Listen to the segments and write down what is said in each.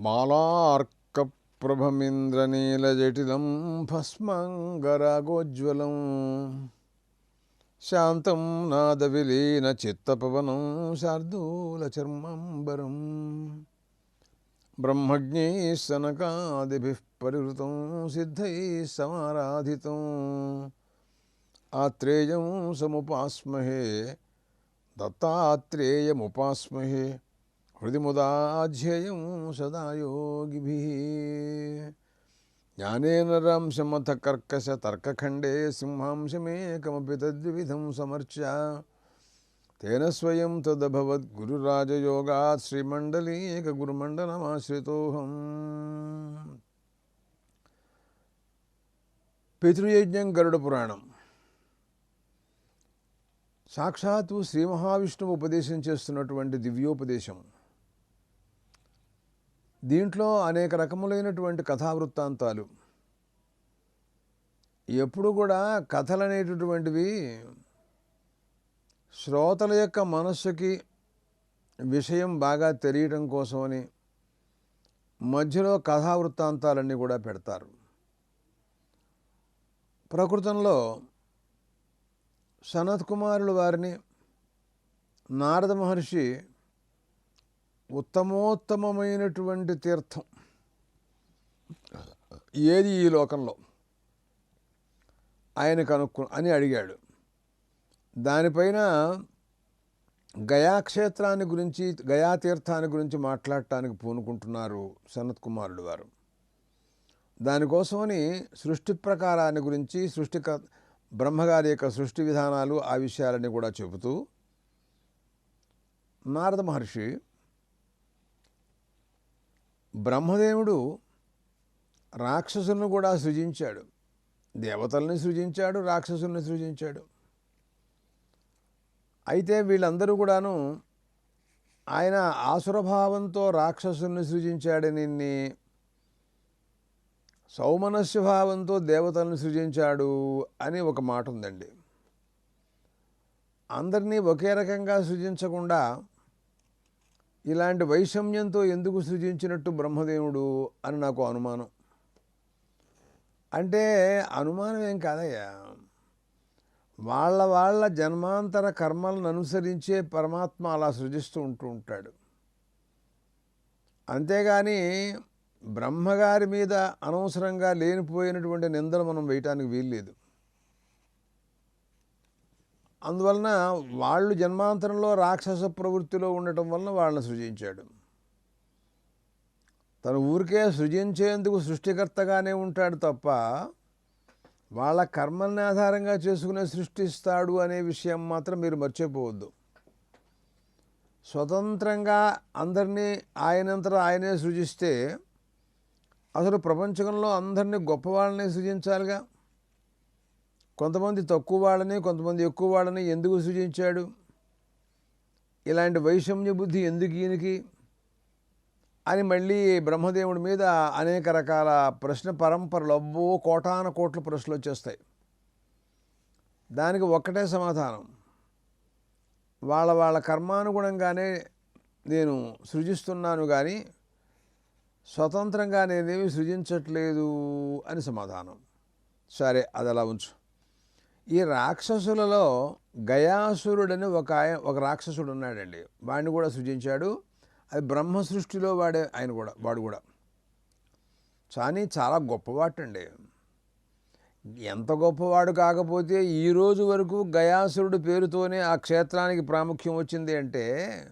మాలార్కప్రభమింద్రనీలజటిలం భస్మంగరాగోజ్వలం శాంతం నాదవిలీన చిత్తపవనం శార్దూలచర్మంబరం బ్రహ్మజ్ఞై సనకాదిభిः పరివృతం సిద్ధై సమారాధితం ఆత్రేయం సముపాస్మహే దత్తాత్రేయముపాస్మహే హృదిముదాధ్యేయం సదా యోగిభిः జ్ఞానేన రాంశమథ కర్కశ తర్కఖండే సింహాంశమేకమపి తద్విధం సమర్చ్య తేన స్వయం తదభవద్ గురురాజయోగాత్ శ్రీమండలీక గురుమండలమాశ్రితోహం పితృయజ్ఞం గరుడ పురాణం సాక్షాత్తు శ్రీ మహావిష్ణువు ఉపదేశం చేస్తున్నటువంటి దివ్యోపదేశం। దీంట్లో అనేక రకములైనటువంటి కథావృత్తాంతాలు. ఎప్పుడు కూడా కథలు అనేటటువంటివి శ్రోతల యొక్క మనస్సుకి విషయం బాగా తెలియటం కోసమని మధ్యలో కథావృత్తాంతాలన్నీ కూడా పెడతారు. ప్రకృతంలో సనత్ కుమారుల వారిని నారద మహర్షి ఉత్తమోత్తమమైనటువంటి తీర్థం. ఏది ఈ లోకంలో? ఆయన కనుక్కు అని అడిగాడు. దానిపైన గయాక్షేత్రాన్ని గురించి గయాతీర్థాన్ని గురించి మాట్లాడటానికి పూనుకుంటున్నారు సనత్ కుమారుడు వారు. దానికోసమని సృష్టి ప్రకారాన్ని గురించి సృష్టి బ్రహ్మగారి యొక్క సృష్టి విధానాలు ఆ విషయాలని కూడా చెబుతూ నారద మహర్షి బ్రహ్మదేవుడు రాక్షసులను కూడా సృజించాడు. దేవతల్ని సృజించాడు రాక్షసుల్ని సృజించాడు. అయితే వీళ్ళందరూ కూడాను ఆయన ఆసురభావంతో రాక్షసుల్ని సృజించాడని సౌమనస్య భావంతో దేవతలను సృజించాడు అని ఒక మాట ఉందండి అందరినీ ఒకే రకంగా సృజించకుండా ఇలాంటి వైషమ్యంతో ఎందుకు సృజించినట్టు బ్రహ్మదేవుడు అని నాకు అనుమానం. అంటే అనుమానం ఏం కాదయ్యా? వాళ్ళ వాళ్ళ జన్మాంతర కర్మలను అనుసరించే పరమాత్మ అలా సృజిస్తూ ఉంటూ ఉంటాడు. అంతేగాని బ్రహ్మగారి మీద అనవసరంగా లేనిపోయినటువంటి నిందలు మనం వేయటానికి వీల్లేదు. అందువలన వాళ్ళు జన్మాంతరంలో రాక్షస ప్రవృత్తిలో ఉండటం వలన వాళ్ళని సృజించాడు. తను ఊరికే సృజించేందుకు సృష్టికర్తగానే ఉంటాడు తప్ప వాళ్ళ కర్మల్ని ఆధారంగా చేసుకునే సృష్టిస్తాడు అనే విషయం మాత్రం మీరు మర్చిపోవద్దు. స్వతంత్రంగా అందరినీ ఆయనంతటా ఆయనే సృజిస్తే అసలు ప్రపంచంలో అందరినీ గొప్పవాళ్ళని సృజించాలిగా? కొంతమంది తక్కువ వాళ్ళని కొంతమంది ఎక్కువ వాళ్ళని ఎందుకు సృజించాడు? ఇలాంటి వైషమ్య బుద్ధి ఎందుకు ఈయనకి? అని మళ్ళీ బ్రహ్మదేవుడి మీద అనేక రకాల ప్రశ్న పరంపరలు అబ్బో కోటాన కోట్ల ప్రశ్నలు వచ్చేస్తాయి. దానికి ఒక్కటే సమాధానం. వాళ్ళ వాళ్ళ కర్మానుగుణంగానే నేను సృజిస్తున్నాను కానీ స్వతంత్రంగా నేనేమి సృజించట్లేదు అని సమాధానం. సరే అది అలా ఉంచు. ఈ రాక్షసులలో గయాసురుడని ఒక ఆయన ఒక రాక్షసుడు ఉన్నాడండి. వాడిని కూడా సృజించాడు. అది బ్రహ్మ సృష్టిలో వాడే ఆయన కూడా వాడు కూడా. కానీ చాలా గొప్పవాటండి ఎంత గొప్పవాడు కాకపోతే ఈ రోజు వరకు గయాసురుడు పేరుతోనే ఆ క్షేత్రానికి ప్రాముఖ్యం వచ్చింది అంటే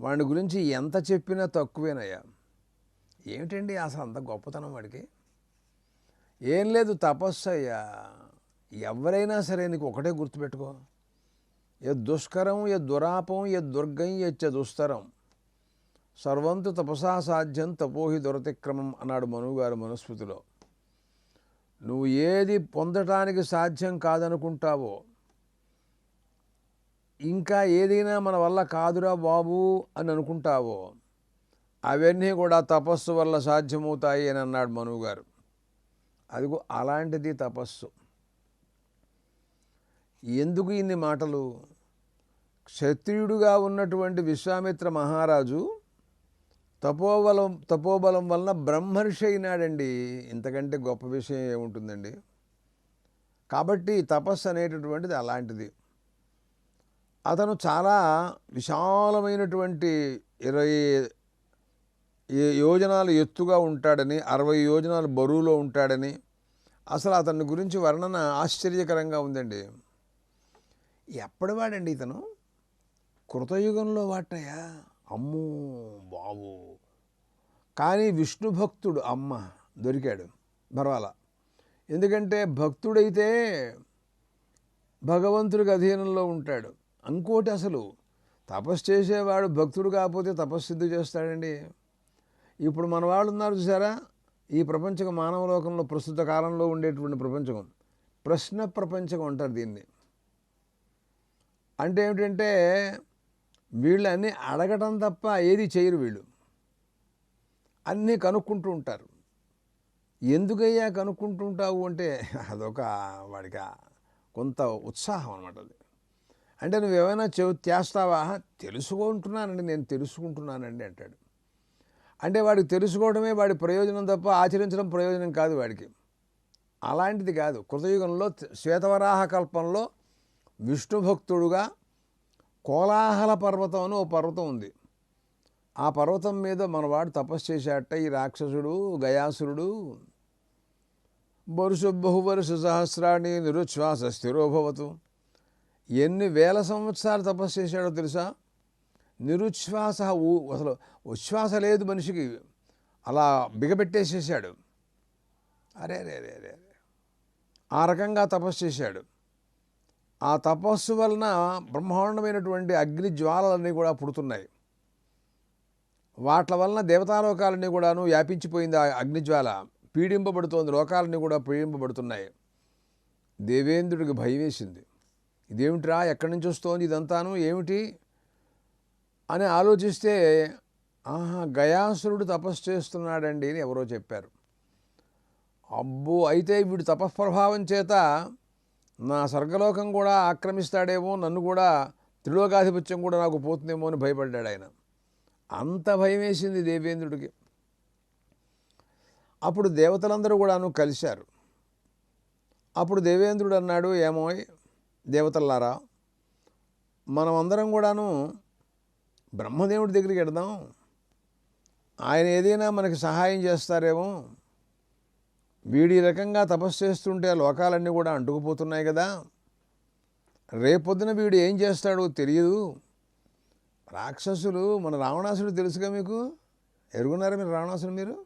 వాడి గురించి ఎంత చెప్పినా తక్కువేనయ్యా. ఏమిటండి అసలు అంత గొప్పతనం వాడికి? ఏం లేదు తపస్సు అయ్యా. ఎవరైనా సరే నీకు ఒకటే గుర్తుపెట్టుకో. ఏ దుష్కరం ఏ దురాపం ఏ దుర్గం ఎచ్చ దుస్తరం సర్వంతు తపసా సాధ్యం తపోహి దురతిక్రమం అన్నాడు మనుగారు మనుస్మృతిలో. నువ్వు ఏది పొందటానికి సాధ్యం కాదనుకుంటావో ఇంకా ఏదైనా మన వల్ల కాదురా బాబు అని అనుకుంటావో అవన్నీ కూడా తపస్సు వల్ల సాధ్యమవుతాయి అని అన్నాడు మనువు గారు అదిగో అలాంటిది తపస్సు. ఎందుకు ఇన్ని మాటలు? క్షత్రియుడుగా ఉన్నటువంటి విశ్వామిత్ర మహారాజు తపోబలం తపోబలం వలన బ్రహ్మర్షి అయినాడండి. ఇంతకంటే గొప్ప విషయం ఏముంటుందండి? కాబట్టి తపస్సు అనేటటువంటిది అలాంటిది. అతను చాలా విశాలమైనటువంటి ఇరవై యోజనాలు ఎత్తుగా ఉంటాడని అరవై యోజనాలు బరువులో ఉంటాడని అసలు అతని గురించి వర్ణన ఆశ్చర్యకరంగా ఉందండి. ఎప్పటివాడండి ఇతను? కృతయుగంలో వాటయ్యా అమ్మో బాబు. కానీ విష్ణు భక్తుడు అమ్మ దొరికాడు. పర్వాలా. ఎందుకంటే భక్తుడైతే భగవంతుడికి అధీనంలో ఉంటాడు. ఇంకోటి అసలు తపస్సు చేసేవాడు భక్తుడు కాకపోతే తపస్సు చేస్తాడండి. ఇప్పుడు మన వాళ్ళు ఉన్నారు చూసారా? ఈ ప్రపంచం మానవ లోకంలో ప్రస్తుత కాలంలో ఉండేటువంటి ప్రపంచకం ప్రశ్న ప్రపంచకం అంటారు దీన్ని. అంటే ఏమిటంటే వీళ్ళు అన్నీ అడగటం తప్ప ఏది చేయరు వీళ్ళు. అన్నీ కనుక్కుంటూ ఉంటారు. ఎందుకయ్యా కనుక్కుంటూ ఉంటావు అంటే అదొక వాడికి కొంత ఉత్సాహం అనమాట అది. అంటే నువ్వేమైనా చెవు చేస్తావా? తెలుసుకుంటున్నానండి నేను తెలుసుకుంటున్నానండి అంటాడు. అంటే వాడికి తెలుసుకోవడమే వాడి ప్రయోజనం తప్ప ఆచరించడం ప్రయోజనం కాదు వాడికి. అలాంటిది కాదు. కృతయుగంలో శ్వేతవరాహ కల్పంలో విష్ణు భక్తుడుగా కోలాహల పర్వతం అని ఓ పర్వతం ఉంది. ఆ పర్వతం మీద మనవాడు తపస్సు చేశాట ఈ రాక్షసుడు గయాసురుడు బరుసు బహువరుష సహస్రాన్ని నిరుచ్ఛ్వాస స్థిరోభవతు ఎన్ని వేల సంవత్సరాలు తపస్సు చేశాడో తెలుసా? నిరుచ్ఛ్వాస అసలు ఉచ్ఛ్వాస లేదు మనిషికి. అలా బిగబెట్టేసేసాడు అరే రే రే రే రే. ఆ రకంగా తపస్సు చేశాడు. ఆ తపస్సు వలన బ్రహ్మాండమైనటువంటి అగ్ని జ్వాలలన్నీ కూడా పుడుతున్నాయి. వాటి వలన దేవతాలోకాలన్నీ కూడాను వ్యాపించిపోయింది ఆ అగ్నిజ్వాల పీడింపబడుతోంది లోకాలన్నీ కూడా పీడింపబడుతున్నాయి. దేవేంద్రుడికి భయం వేసింది. ఇదేమిట్రా ఎక్కడి నుంచి వస్తోంది ఇదంతాను ఏమిటి? అని ఆలోచిస్తే ఆహా గయాసురుడు తపస్సు చేస్తున్నాడండి అని ఎవరో చెప్పారు. అబ్బో అయితే వీడు తపఃప్రభావం చేత నా స్వర్గలోకం కూడా ఆక్రమిస్తాడేమో నన్ను కూడా త్రిలోకాధిపత్యం కూడా నాకు పోతుందేమో అని భయపడ్డాడు ఆయన. అంత భయం వేసింది దేవేంద్రుడికి. అప్పుడు దేవతలందరూ కూడాను కలిశారు. అప్పుడు దేవేంద్రుడు అన్నాడు ఏమోయ్ దేవతల్లారా మనమందరం కూడాను బ్రహ్మదేవుడి దగ్గరికి వెడదాం ఆయన ఏదైనా మనకి సహాయం చేస్తారేమో వీడి రకంగా తపస్సు చేస్తుంటే లోకాలన్నీ కూడా అంటుకుపోతున్నాయి కదా. రేపొద్దున వీడు ఏం చేస్తాడో తెలియదు రాక్షసులు మన రావణాసుడు తెలుసుగా మీకు? ఎరుగున్నారా మీరు రావణాసుడు మీరు?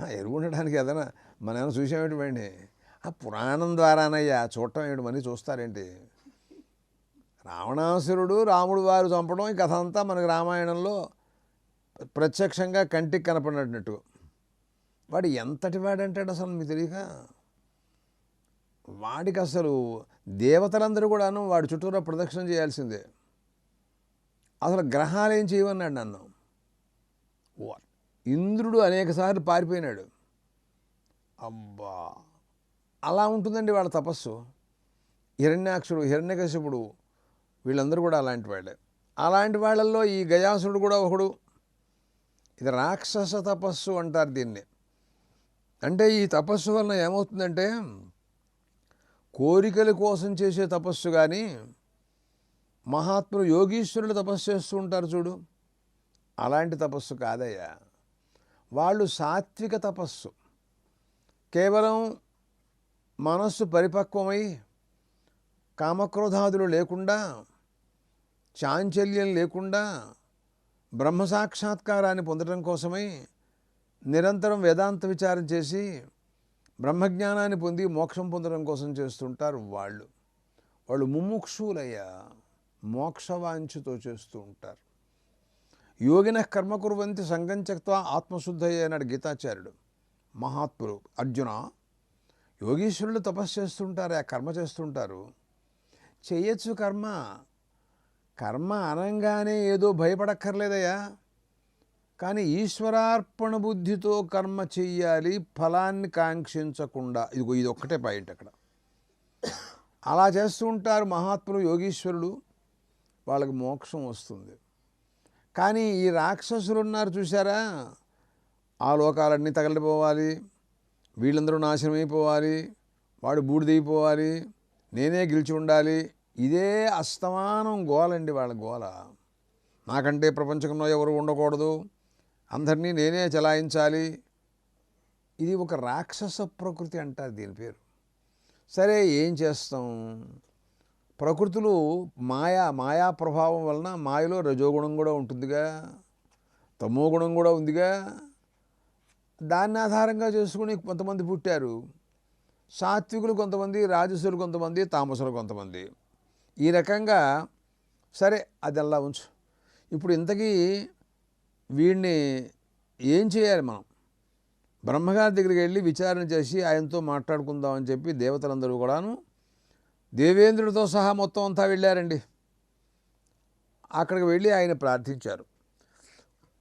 ఆ, ఎరుగుండడానికి ఏదైనా మన ఏమైనా చూసామేంటి ఆ పురాణం ద్వారానయ్యా చూడటం ఏమిటి మనీ చూస్తారేంటి? రావణాసురుడు రాముడు వారు చంపడం ఈ కథ అంతా మనకు రామాయణంలో ప్రత్యక్షంగా కంటికి కనపడినట్టు. వాడు ఎంతటి వాడంటాడు అసలు మీకు తెలియక వాడికి అసలు దేవతలందరూ కూడాను వాడి చుట్టూరా ప్రదక్షిణ చేయాల్సిందే. అసలు గ్రహాలు ఏం చేయమన్నాడు నన్ను? ఇంద్రుడు అనేకసార్లు పారిపోయినాడు. అబ్బా! అలా ఉంటుందండి వాళ్ళ తపస్సు. హిరణ్యాక్షుడు హిరణ్యకశిపుడు వీళ్ళందరూ కూడా అలాంటి వాళ్ళే. అలాంటి వాళ్ళల్లో ఈ గజాసురుడు కూడా ఒకడు. ఇది రాక్షస తపస్సు అంటారు దీన్ని. అంటే ఈ తపస్సు వలన ఏమవుతుందంటే కోరికల కోసం చేసే తపస్సు కానీ మహాత్ములు యోగీశ్వరులు తపస్సు చేస్తూ ఉంటారు చూడు. అలాంటి తపస్సు కాదయ్యా. వాళ్ళు సాత్విక తపస్సు. కేవలం మనస్సు పరిపక్వమై కామక్రోధాదులు లేకుండా చాంచల్యం లేకుండా బ్రహ్మ సాక్షాత్కారాన్ని పొందడం కోసమై నిరంతరం వేదాంత విచారం చేసి బ్రహ్మజ్ఞానాన్ని పొంది మోక్షం పొందడం కోసం చేస్తుంటారు వాళ్ళు. వాళ్ళు ముముక్షులయ్యా మోక్షవాంఛతో చేస్తూ ఉంటారు. యోగిన కర్మ కుర్వంతి సంగం చక్వ ఆత్మశుద్ధయ్య అన్నాడు గీతాచార్యుడు. మహాత్ములు అర్జున యోగీశ్వరులు తపస్సు చేస్తుంటారు ఆ కర్మ చేస్తుంటారు. చేయొచ్చు కర్మ కర్మ అనగానే ఏదో భయపడక్కర్లేదయ్యా. కానీ ఈశ్వరార్పణ బుద్ధితో కర్మ చెయ్యాలి ఫలాన్ని కాంక్షించకుండా. ఇదిగో ఇది ఒక్కటే పాయింట్ అక్కడ. అలా చేస్తూ ఉంటారు మహాత్ములు యోగీశ్వరుడు. వాళ్ళకి మోక్షం వస్తుంది. కానీ ఈ రాక్షసులు ఉన్నారు చూసారా ఆ లోకాలన్నీ తగలిపోవాలి వీళ్ళందరూ నాశనం అయిపోవాలి. వాడు బూడిదైపోవాలి నేనే గెలిచి ఉండాలి. ఇదే అస్తమానం గోలండి వాళ్ళ గోల. నాకంటే ప్రపంచంలో ఎవరు ఉండకూడదు. అందరినీ నేనే చలాయించాలి. ఇది ఒక రాక్షస ప్రకృతి అంటారు దీని పేరు. సరే ఏం చేస్తాం? ప్రకృతులు మాయా మాయా ప్రభావం వలన మాయలో రజోగుణం కూడా ఉంటుందిగా తమో గుణం కూడా ఉందిగా. దాన్ని ఆధారంగా చేసుకుని కొంతమంది పుట్టారు. సాత్వికులు కొంతమంది రాజసులు కొంతమంది తామసులు కొంతమంది. ఈ రకంగా సరే అది అలా ఉంచు. ఇప్పుడు ఇంతకీ వీడిని ఏం చేయాలి మనం? బ్రహ్మగారి దగ్గరికి వెళ్ళి విచారణ చేసి ఆయనతో మాట్లాడుకుందామని చెప్పి దేవతలందరూ కూడాను దేవేంద్రుడితో సహా మొత్తం అంతా వెళ్ళారండి. అక్కడికి వెళ్ళి ఆయన ప్రార్థించారు.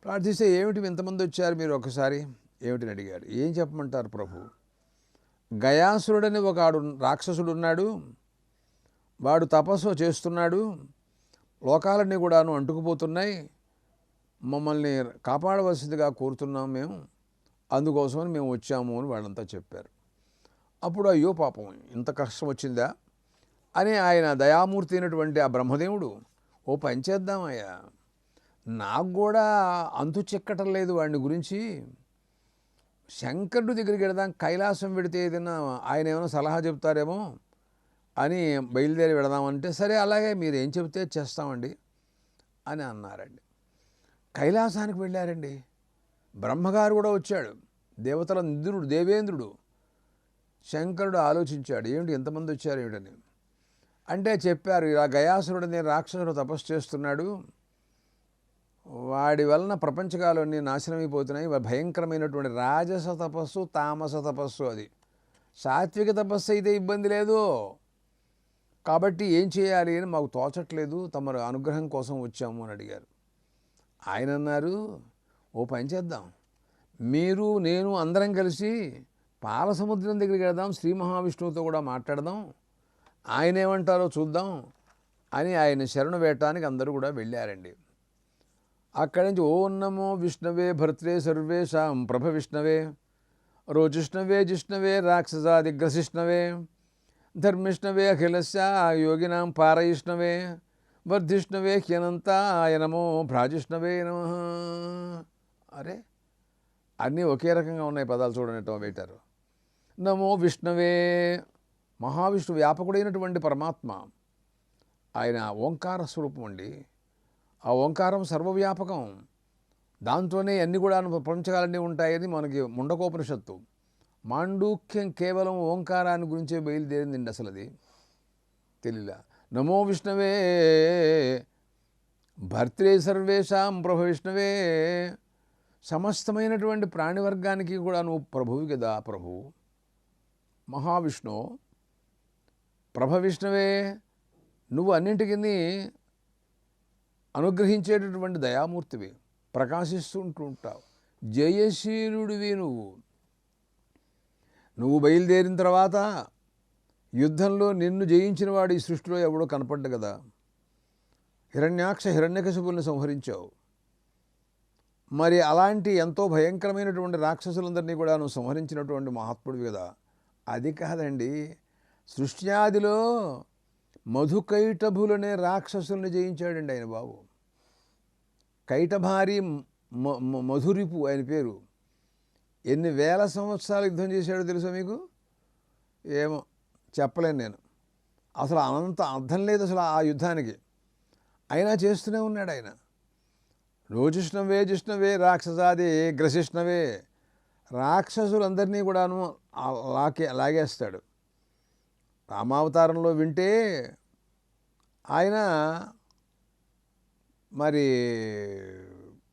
ప్రార్థిస్తే ఏమిటి ఇంతమంది వచ్చారు మీరు ఒకసారి? ఏమిటిని అడిగారు? ఏం చెప్పమంటారు ప్రభు? గయాసురుడని ఒక ఆడు రాక్షసుడు ఉన్నాడు. వాడు తపస్సు చేస్తున్నాడు. లోకాలన్నీ కూడాను అంటుకుపోతున్నాయి. మమ్మల్ని కాపాడవలసిందిగా కోరుతున్నాం మేము. అందుకోసమని మేము వచ్చాము అని వాళ్ళంతా చెప్పారు. అప్పుడు అయ్యో పాపం ఇంత కష్టం వచ్చిందా? అని ఆయన దయామూర్తి అయినటువంటి ఆ బ్రహ్మదేవుడు ఓ పని చేద్దామయ్యా. నాకు కూడా అంతు చెక్కటం లేదు వాడిని గురించి. శంకరుడి దగ్గరికి వెళదాం కైలాసం పెడితే ఏదైనా ఆయన ఏమైనా సలహా చెప్తారేమో అని బయలుదేరి వెళదామంటే సరే అలాగే మీరు ఏం చెబితే చేస్తామండి అని అన్నారండి. కైలాసానికి వెళ్ళారండి. బ్రహ్మగారు కూడా వచ్చాడు. దేవతల ఇంద్రుడు దేవేంద్రుడు. శంకరుడు ఆలోచించాడు ఏమిటి ఎంతమంది వచ్చారు ఏమిటని? అంటే చెప్పారు ఇలా గయాసురుడు అనే రాక్షసుడు తపస్సు చేస్తున్నాడు. వాడి వలన ప్రపంచకాలన్నీ నాశనమైపోతున్నాయి భయంకరమైనటువంటి రాజస తపస్సు తామస తపస్సు అది. సాత్విక తపస్సు అయితే ఇబ్బంది లేదు. కాబట్టి ఏం చేయాలి అని మాకు తోచట్లేదు. తమరు అనుగ్రహం కోసం వచ్చాము అని అడిగారు. ఆయన అన్నారు ఓ పని చేద్దాం. మీరు నేను అందరం కలిసి పాల సముద్రం దగ్గరికి వెళదాం శ్రీ మహావిష్ణువుతో కూడా మాట్లాడదాం. ఆయన ఏమంటారో చూద్దాం అని ఆయన శరణు వేయటానికి అందరూ కూడా వెళ్ళారండి. అక్కడి నుంచి ఓ నమో విష్ణవే భర్త్రే సర్వేషాం ప్రభ విష్ణవే. రోజిష్ణవే జిష్ణవే రాక్షసాదిగ్రసిష్ణవే ధర్మిష్ణవే అఖిలస్య యోగినాం పారయిష్ణవే. వర్ధిష్ణవే హ్యనంతాయ నమో భ్రాజిష్ణవే నమ. అరే అన్నీ ఒకే రకంగా ఉన్నాయి పదాలు చూడండి వేటారు. నమో విష్ణవే. మహావిష్ణు వ్యాపకుడైనటువంటి పరమాత్మ. ఆయన ఓంకార స్వరూపం అండి. ఆ ఓంకారం సర్వవ్యాపకం. దాంతోనే అన్ని కూడా ప్రపంచకాలన్నీ ఉంటాయని మనకి ముండకోపనిషత్తు. మాండూక్యం కేవలం ఓంకారాన్ని గురించే బయలుదేరిందండి అసలు అది తెలియలా నమో విష్ణవే. భర్త్రే సర్వేషాం ప్రభు విష్ణవే. సమస్తమైనటువంటి ప్రాణివర్గానికి కూడా నువ్వు ప్రభువు కదా ప్రభు. మహావిష్ణు. ప్రభ విష్ణవే నువ్వు అన్నింటికి అనుగ్రహించేటటువంటి దయామూర్తివి. ప్రకాశిస్తుంటూ ఉంటావు. జయశీలుడివి నువ్వు. నువ్వు బయలుదేరిన తర్వాత యుద్ధంలో నిన్ను జయించిన వాడు ఈ సృష్టిలో ఎవడో కనపడ్డ కదా. హిరణ్యాక్ష హిరణ్యకశిపుల్ని సంహరించావు. మరి అలాంటి ఎంతో భయంకరమైనటువంటి రాక్షసులందరినీ కూడా నువ్వు సంహరించినటువంటి మహాత్ముడివి కదా. అది కాదండి. సృష్ట్యాదిలో మధుకైటభులనే రాక్షసుల్ని జయించాడండి ఆయన బాబు. కైటభారి మ- మ- మధురిపు ఆయన పేరు. ఎన్ని వేల సంవత్సరాలు యుద్ధం చేశాడో తెలుసా మీకు? ఏమో చెప్పలేను నేను. అసలు అనంత అర్థం లేదు అసలు ఆ యుద్ధానికి. అయినా చేస్తూనే ఉన్నాడు ఆయన. రోజిష్ణవే జిష్ణవే రాక్షసాది గ్రసిష్ణవే. రాక్షసులందరినీ కూడాను లాగే లాగేస్తాడు. రామావతారంలో వింటే ఆయన మరి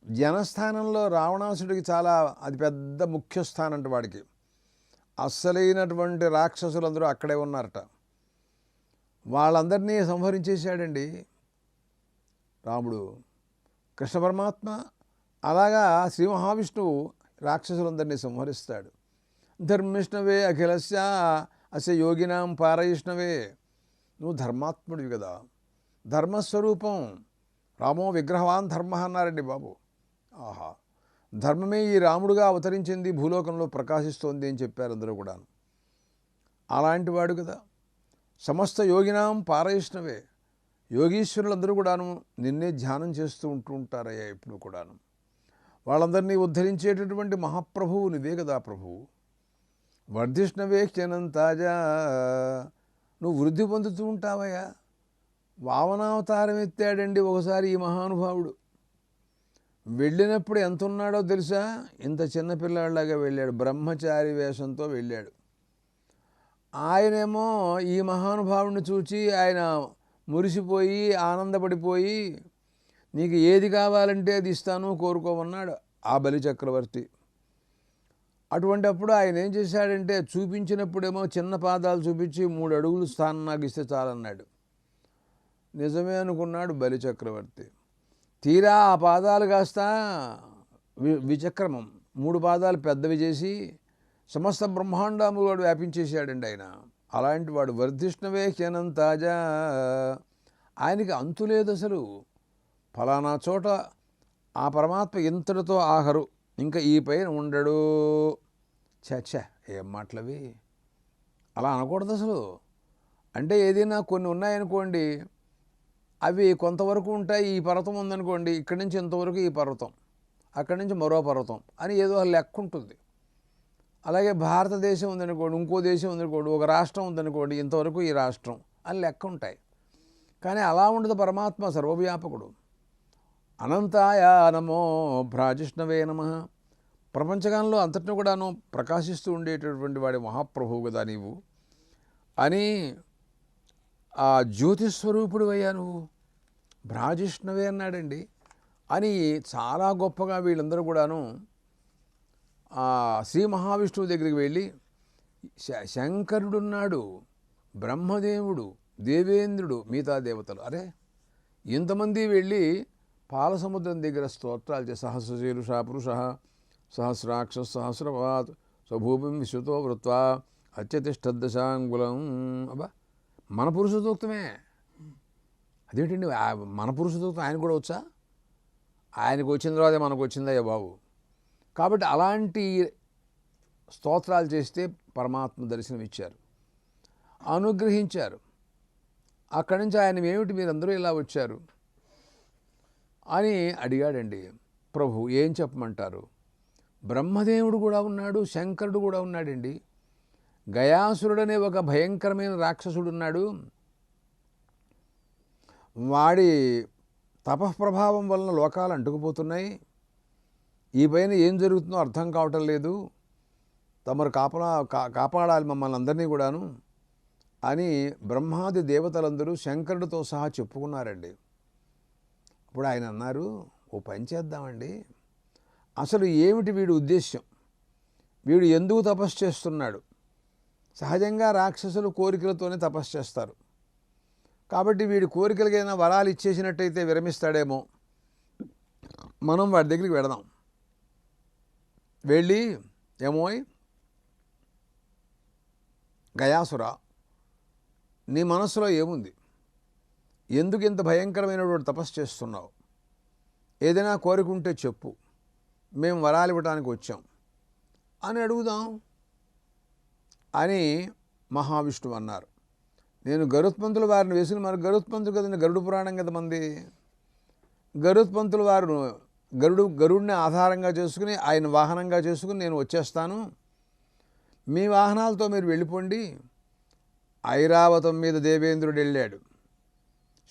జనస్థానంలో రావణాసుడికి చాలా అది పెద్ద ముఖ్య స్థానం వాడికి. అస్సలైనటువంటి రాక్షసులందరూ అక్కడే ఉన్నారట. వాళ్ళందరినీ సంహరించేశాడండి రాముడు. కృష్ణ పరమాత్మ అలాగా శ్రీ మహావిష్ణువు రాక్షసులందరినీ సంహరిస్తాడు. ధర్మిష్ణవే అఖిలస్య అస యోగినాం పారయిష్ణవే. నువ్వు ధర్మాత్ముడివి కదా. ధర్మస్వరూపం. రామో విగ్రహవాన్ ధర్మ అన్నారండి బాబు. ఆహా. ధర్మమే ఈ రాముడుగా అవతరించింది భూలోకంలో ప్రకాశిస్తోంది అని చెప్పారు అందరూ కూడా అలాంటి వాడు కదా. సమస్త యోగినాం పారయిష్ణవే. యోగీశ్వరులందరూ కూడాను నిన్నే ధ్యానం చేస్తూ ఉంటూ ఉంటారయ్యా ఇప్పుడు కూడాను. వాళ్ళందరినీ ఉద్ధరించేటటువంటి మహాప్రభువు నువ్వే కదా ప్రభువు వర్ధిష్ణవే క్షణం తాజా. నువ్వు వృద్ధి పొందుతూ ఉంటావయ్యా. వామనావతారం ఎత్తాడండి ఒకసారి ఈ మహానుభావుడు. వెళ్ళినప్పుడు ఎంత ఉన్నాడో తెలుసా? ఇంత చిన్నపిల్లాడిలాగా వెళ్ళాడు. బ్రహ్మచారి వేషంతో వెళ్ళాడు. ఆయనేమో ఈ మహానుభావుడిని చూచి ఆయన మురిసిపోయి ఆనందపడిపోయి నీకు ఏది కావాలంటే అది ఇస్తాను కోరుకోమన్నాడు ఆ బలి చక్రవర్తి. అటువంటప్పుడు ఆయన ఏం చేశాడంటే చూపించినప్పుడేమో చిన్న పాదాలు చూపించి మూడు అడుగులు స్థానం నాకు ఇస్తే చాలన్నాడు. నిజమే అనుకున్నాడు బలి చక్రవర్తి. తీరా ఆ పాదాలు కాస్త వి- విచక్రమం. మూడు పాదాలు పెద్దవి చేసి సమస్త బ్రహ్మాండములు వాడు వ్యాపించేశాడండి ఆయన. అలాంటి వాడు వర్ధిష్ణవే క్షణం తాజా. ఆయనకి అంతు లేదు అసలు. ఫలానా చోట ఆ పరమాత్మ ఇంతటితో ఆహరు. ఇంకా ఈ పైన ఉండడు. చచ్చ ఏం మాటలవి? అలా అనకూడదు అసలు. అంటే ఏదైనా కొన్ని ఉన్నాయనుకోండి అవి కొంతవరకు ఉంటాయి ఈ పర్వతం ఉందనుకోండి ఇక్కడి నుంచి ఇంతవరకు ఈ పర్వతం అక్కడి నుంచి మరో పర్వతం అని ఏదో లెక్క ఉంటుంది. అలాగే భారతదేశం ఉందనుకోండి ఇంకో దేశం ఉందనుకోండి ఒక రాష్ట్రం ఉందనుకోండి ఇంతవరకు ఈ రాష్ట్రం అని లెక్క ఉంటాయి. కానీ అలా ఉండదు పరమాత్మ సర్వవ్యాపకుడు. అనంతాయ నమో భ్రాజిష్ణవే నమ. ప్రపంచకాలంలో అంతటిని కూడాను ప్రకాశిస్తూ ఉండేటటువంటి వాడి మహాప్రభువు కదా నీవు. అని ఆ జ్యోతిస్వరూపుడు అయ్యా నువ్వు? బ్రాజిష్ణువే అన్నాడండి. అని చాలా గొప్పగా వీళ్ళందరూ కూడాను ఆ శ్రీ మహావిష్ణువు దగ్గరికి వెళ్ళి శ- శంకరుడున్నాడు బ్రహ్మదేవుడు దేవేంద్రుడు మిగతా దేవతలు అరే ఇంతమంది వెళ్ళి పాలసముద్రం దగ్గర స్తోత్రాలు చే సహస్రశీలుష పురుష సహస్రాక్ష సహస్రపాత్ స్వభూమిం విశ్వతో వృత్వా అత్యతిష్టదశాంగులం అబ్బా మన పురుష సూక్తమే అదేంటండి మన పురుష సూక్తం ఆయన కూడా వచ్చా? ఆయనకు వచ్చిన తర్వాత మనకు వచ్చిందయ్యా బాబు. కాబట్టి అలాంటి స్తోత్రాలు చేస్తే పరమాత్మ దర్శనం ఇచ్చారు అనుగ్రహించారు. అక్కడి నుంచి ఆయన ఏమిటి? మీరందరూ ఇలా వచ్చారు. అని అడిగాడండి ప్రభు. ఏం చెప్పమంటారు? బ్రహ్మదేవుడు కూడా ఉన్నాడు శంకరుడు కూడా ఉన్నాడండి. గయాసురుడనే ఒక భయంకరమైన రాక్షసుడు ఉన్నాడు వాడి తపఃప్రభావం వలన లోకాలు అంటుకుపోతున్నాయి. ఈ పైన ఏం జరుగుతుందో అర్థం కావటం లేదు. తమరు కాపలా కా- కాపాడాలి మమ్మల్ని అందరినీ కూడాను అని బ్రహ్మాది దేవతలందరూ శంకరుడితో సహా చెప్పుకున్నారండి. అప్పుడు ఆయన అన్నారు ఓ పని చేద్దామండి. అసలు ఏమిటి వీడి ఉద్దేశ్యం? వీడు ఎందుకు తపస్సు చేస్తున్నాడు? సహజంగా రాక్షసులు కోరికలతోనే తపస్సు చేస్తారు. కాబట్టి వీడి కోరికలకైనా వరాలు ఇచ్చేసినట్టయితే విరమిస్తాడేమో. మనం వాడి దగ్గరికి వెడదాం. వెళ్ళి ఏమోయ్ గయాసురా నీ మనస్సులో ఏముంది? ఎందుకు ఇంత భయంకరమైనటువంటి తపస్సు చేస్తున్నావు? ఏదైనా కోరిక ఉంటే చెప్పు. మేము వరాలు ఇవ్వడానికి వచ్చాం. అని అడుగుదాం. అని మహావిష్ణువు అన్నారు. నేను గరుత్మంతుల వారిని వేసిన మరి గరుత్మంతులు కదండి గరుడు పురాణం కదా మంది. గరుత్మంతుల వారు గరుడు గరుడిని ఆధారంగా చేసుకుని ఆయన వాహనంగా చేసుకుని నేను వచ్చేస్తాను. మీ వాహనాలతో మీరు వెళ్ళిపోండి. ఐరావతం మీద దేవేంద్రుడు వెళ్ళాడు.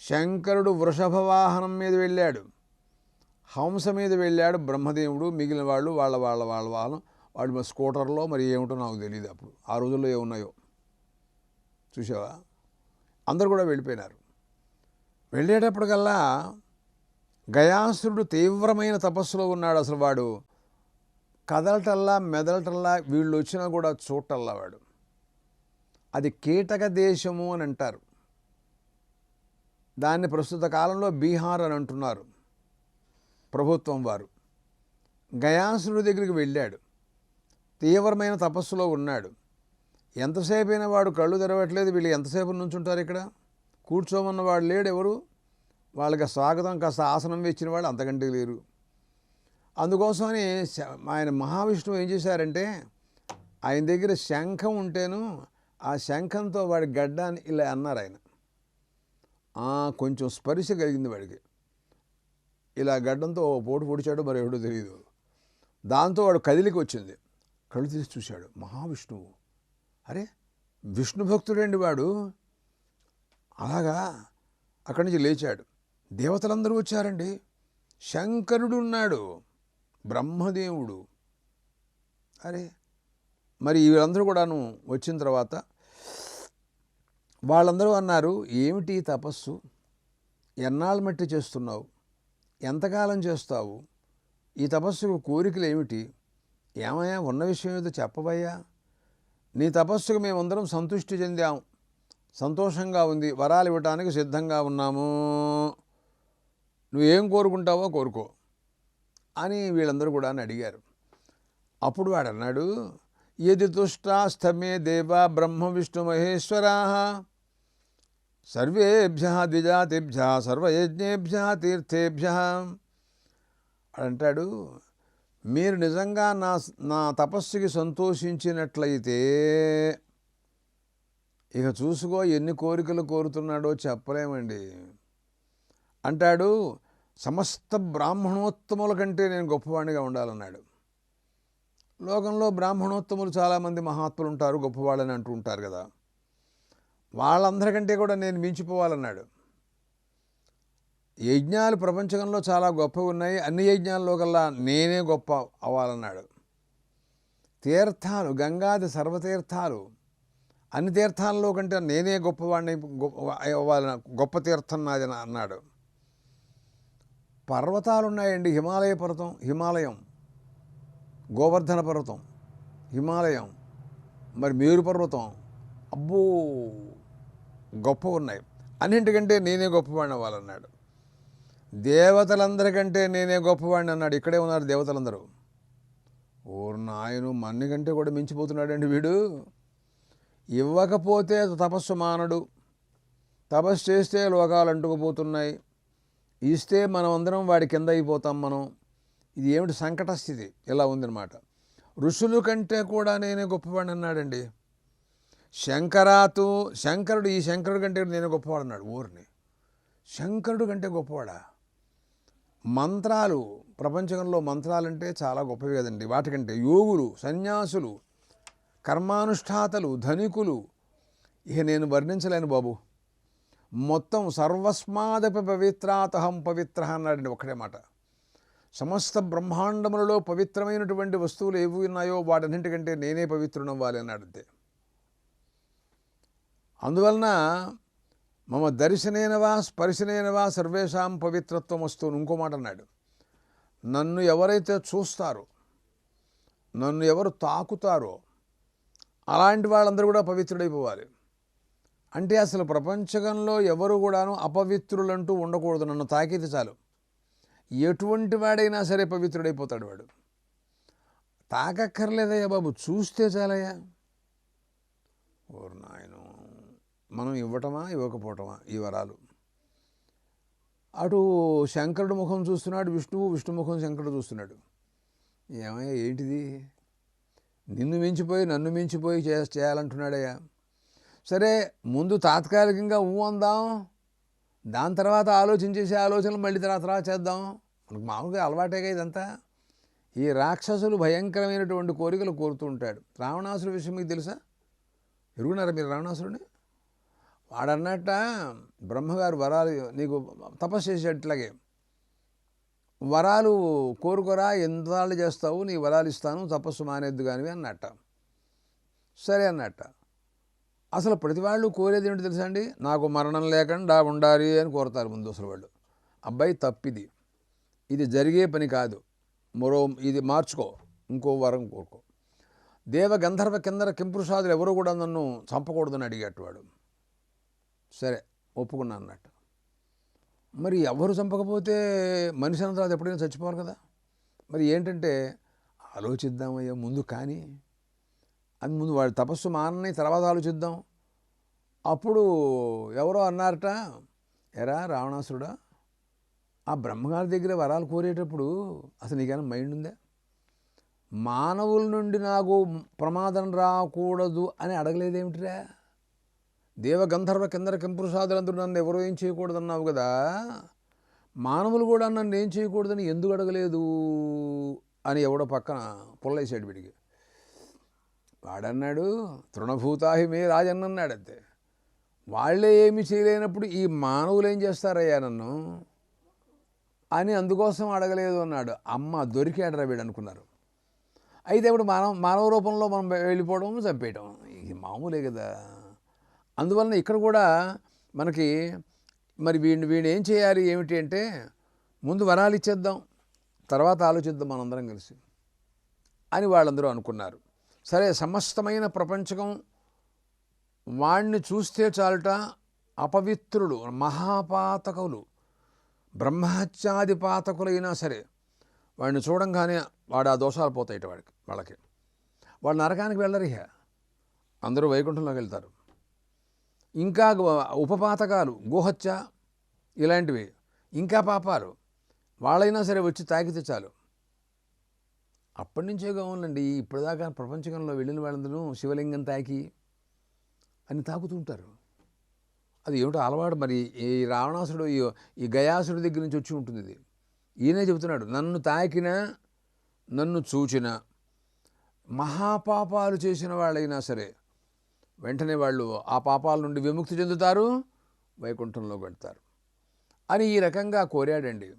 శంకరుడు వృషభ వాహనం మీద వెళ్ళాడు. హంస మీద వెళ్ళాడు బ్రహ్మదేవుడు మిగిలిన వాళ్ళు వాళ్ళ వాళ్ళ వాళ్ళ వాహనం. వాడు మరి స్కూటర్లో మరి ఏమిటో నాకు తెలియదు అప్పుడు. ఆ రోజుల్లో ఏమున్నాయో. చూసావా అందరు కూడా వెళ్ళిపోయినారు. వెళ్ళేటప్పటికల్లా గయాసురుడు తీవ్రమైన తపస్సులో ఉన్నాడు అసలు వాడు. కదలటల్లా మెదలటల్లా వీళ్ళు వచ్చినా కూడా చూడటల్లా వాడు. అది కీటక దేశము అని అంటారు. దాన్ని ప్రస్తుత కాలంలో బీహార్ అని అంటున్నారు. ప్రభుత్వం వారు. గయాసురుడి దగ్గరికి వెళ్ళాడు. తీవ్రమైన తపస్సులో ఉన్నాడు. ఎంతసేపు అయినా వాడు కళ్ళు తెరవట్లేదు. వీళ్ళు ఎంతసేపు నుంచుంటారు ఇక్కడ? కూర్చోమన్న వాడు లేడు ఎవరు? వాళ్ళకి స్వాగతం కాస్త ఆసనం ఇచ్చిన వాళ్ళు అంతకంటే లేరు. అందుకోసమని శ- ఆయన మహావిష్ణువు ఏం చేశారంటే ఆయన దగ్గర శంఖం ఉంటేను ఆ శంఖంతో వాడి గడ్డాన్ని ఇలా అన్నారు ఆయన. కొంచెం స్పర్శ కలిగింది వాడికి. ఇలా గడ్డంతో పోటు పొడిచాడు మరి ఎవడో తెలియదు దాంతో వాడు కదిలికి వచ్చింది కళ్ళు తీసి చూశాడు. మహావిష్ణువు. అరే విష్ణు భక్తుడండి వాడు? అలాగా అక్కడి నుంచి లేచాడు. దేవతలందరూ వచ్చారండి. శంకరుడు ఉన్నాడు. బ్రహ్మదేవుడు. అరే మరి వీళ్ళందరూ కూడాను వచ్చిన తర్వాత వాళ్ళందరూ అన్నారు ఏమిటి ఈ తపస్సు? ఎన్నాళ్ళ మట్టి చేస్తున్నావు? ఎంతకాలం చేస్తావు? ఈ తపస్సుకు కోరికలు ఏమిటి ఏమయ్యా ఉన్న విషయం ఏదో చెప్పబయ్యా నీ తపస్సుకు మేమందరం సంతృష్టి చెందాం. సంతోషంగా ఉంది వరాలు ఇవ్వటానికి సిద్ధంగా ఉన్నాము. నువ్వేం కోరుకుంటావో కోరుకో అని వీళ్ళందరూ కూడా అని అడిగారు. అప్పుడు వాడు అన్నాడు ఎది తుష్టాస్తమే దేవ బ్రహ్మ విష్ణు మహేశ్వరా. సర్వేభ్య ద్విజాతిభ్య సర్వయజ్ఞేభ్య తీర్థేభ్య. అంటాడు మీరు నిజంగా నా నా తపస్సుకి సంతోషించినట్లయితే ఇక చూసుకో ఎన్ని కోరికలు కోరుతున్నాడో చెప్పలేమండి. అంటాడు సమస్త బ్రాహ్మణోత్తముల కంటే నేను గొప్పవాడిగా ఉండాలన్నాడు. లోకంలో బ్రాహ్మణోత్తములు చాలామంది మహాత్ములు ఉంటారు గొప్పవాళ్ళని అంటూ ఉంటారు కదా. వాళ్ళందరికంటే కూడా నేను మించిపోవాలన్నాడు. యజ్ఞాలు ప్రపంచంలో చాలా గొప్పవి ఉన్నాయి. అన్ని యజ్ఞాల్లో కల్లా నేనే గొప్ప అవ్వాలన్నాడు. తీర్థాలు గంగాది సర్వతీర్థాలు. అన్ని తీర్థాల్లో కంటే నేనే గొప్పవాడిని అవ్వాలన్న అవ్వాలని గొప్ప తీర్థం నాది అన్నాడు. పర్వతాలు ఉన్నాయండి హిమాలయ పర్వతం హిమాలయం. గోవర్ధన పర్వతం హిమాలయం. మరి మేరు పర్వతం. అబ్బో! గొప్ప ఉన్నాయి. అన్నింటికంటే నేనే గొప్పవాడిని అవ్వాలన్నాడు. దేవతలందరికంటే నేనే గొప్పవాడిని అన్నాడు. ఇక్కడే ఉన్నారు దేవతలందరూ. ఓరు నాయను మన్ని కంటే కూడా మించిపోతున్నాడండి వీడు. ఇవ్వకపోతే తపస్సు మానడు. తపస్సు చేస్తే లోకాలు అంటుకుపోతున్నాయి. ఇస్తే మనం అందరం వాడి కింద అయిపోతాం మనం. ఇది ఏమిటి సంకట స్థితి? ఇలా ఉందన్నమాట. ఋషులు కంటే కూడా నేనే గొప్పవాడిని అన్నాడండి. శంకరాతు శంకరుడు ఈ శంకరుడు కంటే నేనే గొప్పవాడు అన్నాడు ఊరిని శంకరుడు కంటే గొప్పవాడా? మంత్రాలు ప్రపంచంలో మంత్రాలంటే చాలా గొప్పవి కదండి. వాటికంటే యోగులు సన్యాసులు కర్మానుష్ఠాతలు ధనికులు ఇక నేను వర్ణించలేను బాబు. మొత్తం సర్వస్మాదపి పవిత్రాతహం పవిత్ర అన్నాడండి ఒకటే మాట. సమస్త బ్రహ్మాండములలో పవిత్రమైనటువంటి వస్తువులు ఏవి ఉన్నాయో వాటన్నింటికంటే నేనే పవిత్రునవ్వాలి అన్నాడంతే. అందువలన మమ దర్శనేనవా స్పర్శనేనవా సర్వేషాం పవిత్రత్వం వస్తూ ఇంకో మాట అన్నాడు. నన్ను ఎవరైతే చూస్తారో నన్ను ఎవరు తాకుతారో అలాంటి వాళ్ళందరూ కూడా పవిత్రుడైపోవాలి అంటే అసలు ప్రపంచకంలో ఎవరు కూడాను అపవిత్రులంటూ ఉండకూడదు. నన్ను తాకితే చాలు. ఎటువంటి వాడైనా సరే పవిత్రుడైపోతాడు వాడు. తాకక్కర్లేదయ్యా బాబు చూస్తే చాలయ్యా. ఓరు నాయన. మనం ఇవ్వటమా ఇవ్వకపోవటమా ఈ వరాలు? అటు శంకరుడు ముఖం చూస్తున్నాడు విష్ణువు విష్ణు ముఖం శంకరుడు చూస్తున్నాడు. ఏమయ్యా ఏంటిది? నిన్ను మించిపోయి నన్ను మించిపోయి చే చేయాలంటున్నాడయ్యా. సరే ముందు తాత్కాలికంగా ఊ అందాం. దాని తర్వాత ఆలోచించేసే ఆలోచనలు మళ్ళీ తర్వాత తర్వాత చేద్దాం. మనకు మామూలుగా అలవాటేగా ఇదంతా. ఈ రాక్షసులు భయంకరమైనటువంటి కోరికలు కోరుతూ ఉంటాడు. రావణాసురు విషయం మీకు తెలుసా? ఎరుగున్నారా మీరు రావణాసురుడిని వాడన్నట్ట బ్రహ్మగారు వరాలు నీకు తపస్సు చేసేట్లాగే. వరాలు కోరుకోరా ఎంతళ్ళు చేస్తావు నీ వరాలు ఇస్తాను తపస్సు మానేద్దు కానివి అన్నట్ట. సరే అన్నట్ట. అసలు ప్రతి వాళ్ళు కోరేది ఏంటి తెలుసా అండి? నాకు మరణం లేకుండా ఉండాలి అని కోరుతారు ముందు అసలు వాళ్ళు. అబ్బాయి తప్పిది. ఇది జరిగే పని కాదు. మరో ఇది మార్చుకో. ఇంకో వరం కోరుకో. దేవ గంధర్వ కిందర కింపురుషాదులు ఎవరు కూడా నన్ను చంపకూడదని అడిగేటవాడు వాడు సరే ఒప్పుకున్నా అన్నట్టు మరి ఎవరు చంపకపోతే మనిషి అన్న తర్వాత ఎప్పుడైనా చచ్చిపోవాలి కదా? మరి ఏంటంటే ఆలోచిద్దామయ్యా ముందు కానీ అది ముందు వాడి తపస్సు మానని తర్వాత ఆలోచిద్దాం. అప్పుడు ఎవరో అన్నారట ఎరా రావణాసురుడా ఆ బ్రహ్మగారి దగ్గర వరాలు కోరేటప్పుడు అసలు నీకైనా మైండ్ ఉందా? మానవుల నుండి నాకు ప్రమాదం రాకూడదు అని అడగలేదేమిటిరా? దేవ గంధర్వ కిందర కింపురుషాదులందరూ నన్ను ఎవరో ఏం చేయకూడదు అన్నావు కదా? మానవులు కూడా నన్ను ఏం చేయకూడదని ఎందుకు అడగలేదు? అని ఎవడో పక్కన పుల్లేశాడు వీడికి వాడన్నాడు తృణభూతాహి మే రాజన్నన్నాడు అంతే. వాళ్ళే ఏమి చేయలేనప్పుడు ఈ మానవులు ఏం చేస్తారయ్యా నన్ను? అని అందుకోసం అడగలేదు అన్నాడు. అమ్మ దొరికాడరా వీడు అనుకున్నారు. అయితే ఇప్పుడు మానవ మానవ రూపంలో మనం వెళ్ళిపోవడం చంపేయటం ఇది మామూలే కదా. అందువలన ఇక్కడ కూడా మనకి మరి వీడిని వీడు ఏం చేయాలి ఏమిటి అంటే ముందు వరాలు ఇచ్చేద్దాం తర్వాత ఆలోచిద్దాం మనందరం కలిసి అని వాళ్ళందరూ అనుకున్నారు. సరే సమస్తమైన ప్రపంచకం వాణ్ణి చూస్తే చాలట అపవిత్రుడు మహాపాతకులు బ్రహ్మహత్యాది పాతకులైనా సరే వాడిని చూడంగానే వాడు ఆ దోషాలు పోతాయి వాడికి వాళ్ళకి. వాళ్ళు నరకానికి వెళ్ళరిహ అందరూ వైకుంఠంలోకి వెళ్తారు. ఇంకా ఉపపాతకాలు గోహత్య ఇలాంటివి ఇంకా పాపాలు వాళ్ళైనా సరే వచ్చి తాకితే చాలు. అప్పటి నుంచే కావాలండి ఇప్పటిదాకా ప్రపంచకంలో వెళ్ళిన వాళ్ళందరూ శివలింగం తాకి అని తాకుతుంటారు. అది ఏమిటో అలవాటు మరి ఈ రావణాసుడు ఈ ఈ గయాసుడి దగ్గర నుంచి వచ్చి ఉంటుంది ఇది. ఈయనే చెబుతున్నాడు నన్ను తాకిన నన్ను చూచిన మహాపాపాలు చేసిన వాళ్ళైనా సరే వెంటనే వాళ్ళు ఆ పాపాల నుండి విముక్తి చెందుతారు వైకుంఠంలో పెడతారు. అని ఈ రకంగా కోరాడండి.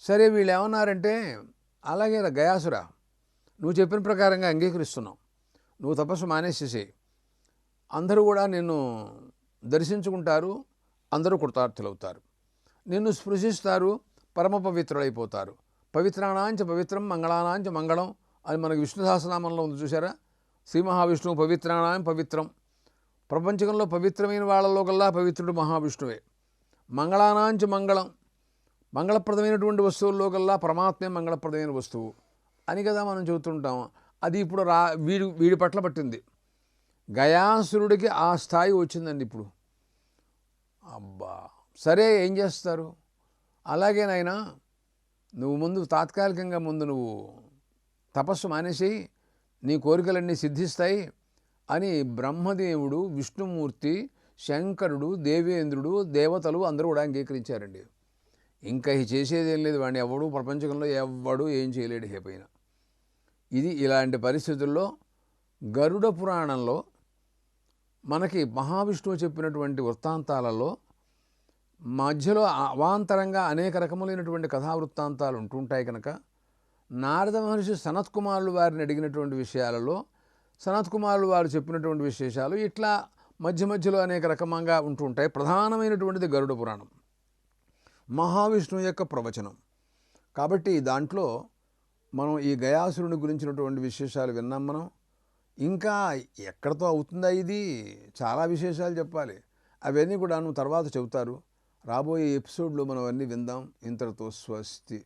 సరే వీళ్ళు ఏమన్నారంటే అలాగే గయాసురా నువ్వు చెప్పిన ప్రకారంగా అంగీకరిస్తున్నావు. నువ్వు తపస్సు మానేసేసి అందరూ కూడా నిన్ను దర్శించుకుంటారు అందరూ కృతార్థులవుతారు. నిన్ను స్పృశిస్తారు పరమ పవిత్రులైపోతారు. పవిత్రానాంచ పవిత్రం మంగళానాంచ మంగళం అని మనకు విష్ణు సహస్రనామంలో ఉంది చూసారా శ్రీ మహావిష్ణువు పవిత్రాణాయం పవిత్రం. ప్రపంచంలో పవిత్రమైన వాళ్ళలో కల్లా పవిత్రుడు మహావిష్ణువే. మంగళానాంచి మంగళం. మంగళప్రదమైనటువంటి వస్తువుల్లో కల్లా పరమాత్మే మంగళప్రదమైన వస్తువు అని కదా మనం చెబుతుంటాం. అది ఇప్పుడు రా వీడి వీడి పట్ల పట్టింది. గయాసురుడికి ఆ స్థాయి వచ్చిందండి ఇప్పుడు. అబ్బా! సరే ఏం చేస్తారు? అలాగే నాయనా నువ్వు ముందు తాత్కాలికంగా ముందు నువ్వు తపస్సు మానేసి నీ కోరికలన్నీ సిద్ధిస్తాయి అని బ్రహ్మదేవుడు విష్ణుమూర్తి శంకరుడు దేవేంద్రుడు దేవతలు అందరూ కూడా అంగీకరించారండి. ఇంకా చేసేదేం లేదు వాడిని ఎవడు ప్రపంచంలో ఎవడు ఏం చేయలేడు హే పైన. ఇది ఇలాంటి పరిస్థితుల్లో గరుడ పురాణంలో మనకి మహావిష్ణువు చెప్పినటువంటి వృత్తాంతాలలో మధ్యలో అవాంతరంగా అనేక రకములైనటువంటి కథా వృత్తాంతాలు ఉంటుంటాయి కనుక నారద మహర్షి సనత్కుమారులు వారిని అడిగినటువంటి విషయాలలో సనత్కుమారులు వారు చెప్పినటువంటి విశేషాలు ఇట్లా మధ్య మధ్యలో అనేక రకమంగా ఉంటుంటాయి ప్రధానమైనటువంటిది గరుడ పురాణం. మహావిష్ణువు యొక్క ప్రవచనం. కాబట్టి దాంట్లో మనం ఈ గయాసురుని గురించినటువంటి విశేషాలు విన్నాం మనం. ఇంకా ఎక్కడతో అవుతుందా ఇది? చాలా విశేషాలు చెప్పాలి. అవన్నీ కూడా తర్వాత చెబుతారు. రాబోయే ఎపిసోడ్లో మనం అన్నీ విందాం. ఇంతటితో స్వస్తి.